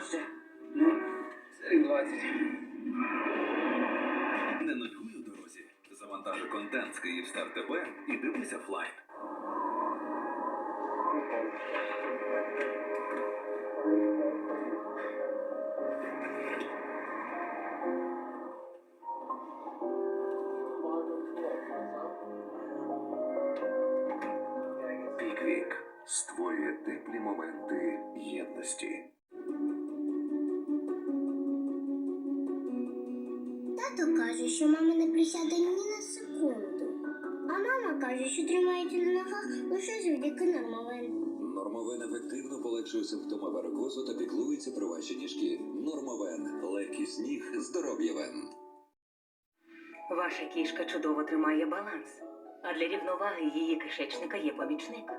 ще? Ну, серій 20. Не нудьгуй у дорозі. Завантажи контент з Київстар ТБ і дивись офлайн. Піквік створює теплі моменти єдності. Тато каже, що мама не присяде ні на секунду. А мама каже, що тримається на ногах лише завдяки нормовен. Нормовен ефективно полегшує симптоми варикозу та піклується про ваші ніжки. Нормовен. Легкість ніг. Здоров'я вен. Ваша кішка чудово тримає баланс, а для рівноваги її кишечника є помічник.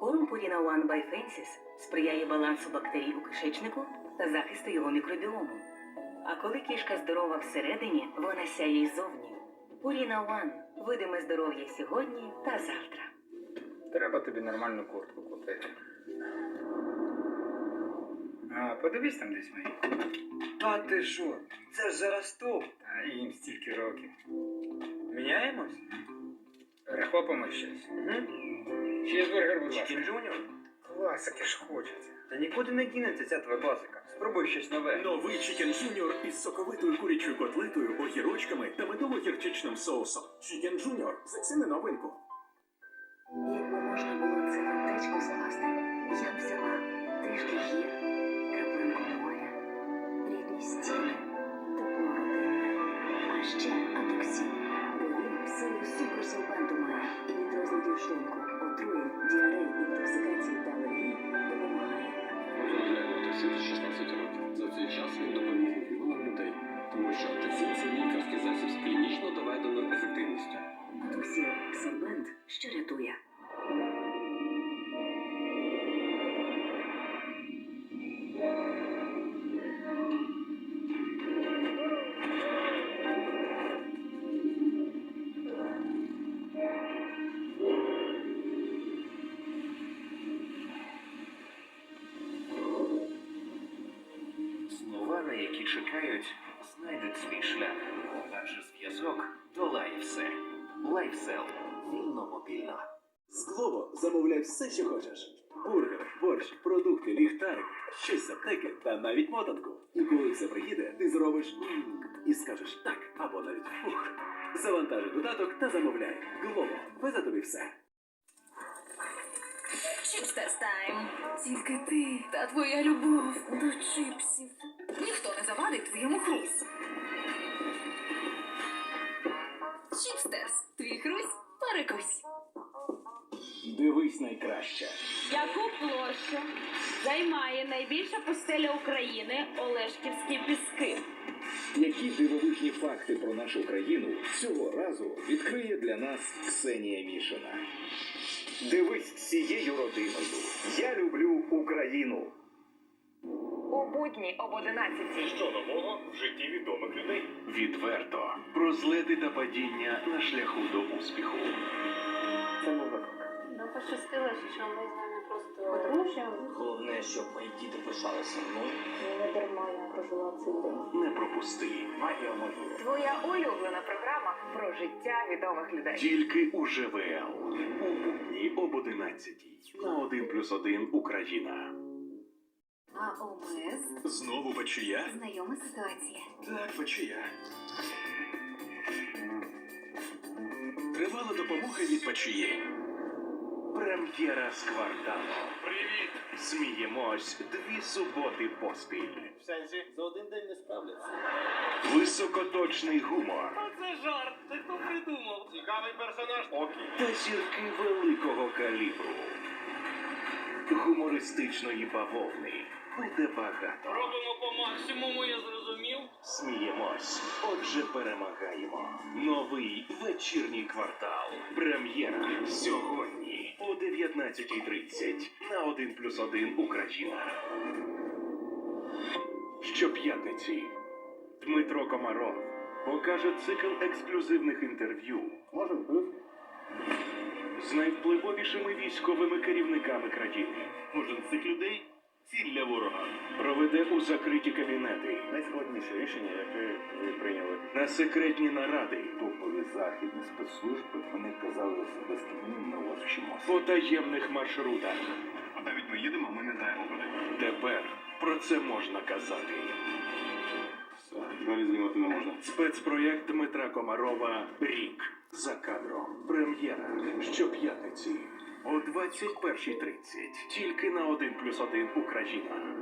Корм Purina One by Fences сприяє балансу бактерій у кишечнику та захисту його мікробіому. А коли кішка здорова всередині, вона сяє й зовні. Purina One – видиме здоров'я сьогодні та завтра. Треба тобі нормальну куртку купити. А, подивись там десь мої. А ти що? Це ж зараз топ. А їм стільки років. Міняємось? Перехопимо щось. Угу. Чізбургер, будь ласка. Чікін Джуніор? Класики ж хочеться. Та нікуди не дінеться ця твоя класика. Спробуй щось нове. Новий Chicken Junior із соковитою курячою котлетою, огірочками та медово-гірчичним соусом. Chicken Junior – заціни новинку. Чекають, знайдуть свій шлях. Адже зв'язок долає все. Лайфсел. Вільно мобільно. З Глово замовляй все, що хочеш. Бургер, борщ, продукти, ліхтарик, щось з аптеки та навіть мотанку. І коли все приїде, ти зробиш і скажеш так або навіть фух. Завантажи додаток та замовляй. Глово, везе тобі все. Чіпстерс тайм. Тільки ти та твоя любов до чипсів. Завадить твоєму хрусу. Чіпстерс. Твій хрусь перекусь. Дивись найкраще. Яку площу займає найбільша пустеля України Олешківські піски? Які дивовижні факти про нашу країну цього разу відкриє для нас Ксенія Мішина. Дивись всією родиною. Я люблю Україну. У будні об 11 Що нового в житті відомих людей? Відверто про злети та падіння на шляху до успіху. Це був виклик. Ну, пощастило, що ми з вами просто одружимо. Головне, щоб мої діти пишалися мною. Не дарма я прожила цей день. Не пропусти. Магія можливо. Твоя улюблена програма про життя відомих людей. Тільки у ЖВЛ. У будні об 11 на 1 плюс 1 Україна. А ОМС Знову печія? знайома ситуація. Так, печія. Тривала допомога від печії. Прем'єра з кварталу. Привіт! Сміємось дві суботи поспіль. В сенсі, за один день не справляться. Високоточний гумор Це жарт, це хто придумав? Цікавий персонаж. Окей. та зірки великого калібру. Гумористичної бавовни буде багато. Робимо по максимуму, я зрозумів. Сміємось, отже перемагаємо. Новий вечірній квартал. Прем'єра сьогодні о 19.30 на 1 плюс 1 Україна. Щоп'ятниці Дмитро Комаров покаже цикл ексклюзивних інтерв'ю Може, вбив? з найвпливовішими військовими керівниками країни. Кожен з цих людей Ціль для ворога проведе у закриті кабінети. Найскладніше рішення, яке ви прийняли. На секретні наради. Топові західні спецслужби, вони казали безкінним, ми вас. По таємних маршрутах. А навіть ми їдемо, ми не даємо води. Тепер про це можна казати. Далі знімати не можна. Спецпроєкт Дмитра Комарова Рік. За кадром. Прем'єра щоп'ятниці о 21.30. Тільки на 1 плюс 1 Україна.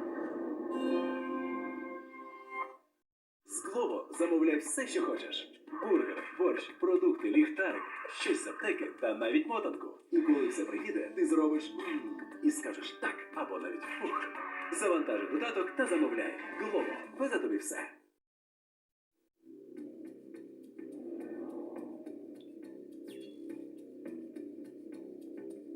З Глово замовляй все, що хочеш. Бургер, борщ, продукти, ліхтарик, щось з аптеки та навіть мотанку. І коли все приїде, ти зробиш і скажеш так або навіть фух. Завантажуй додаток та замовляй. Глово, везе тобі все.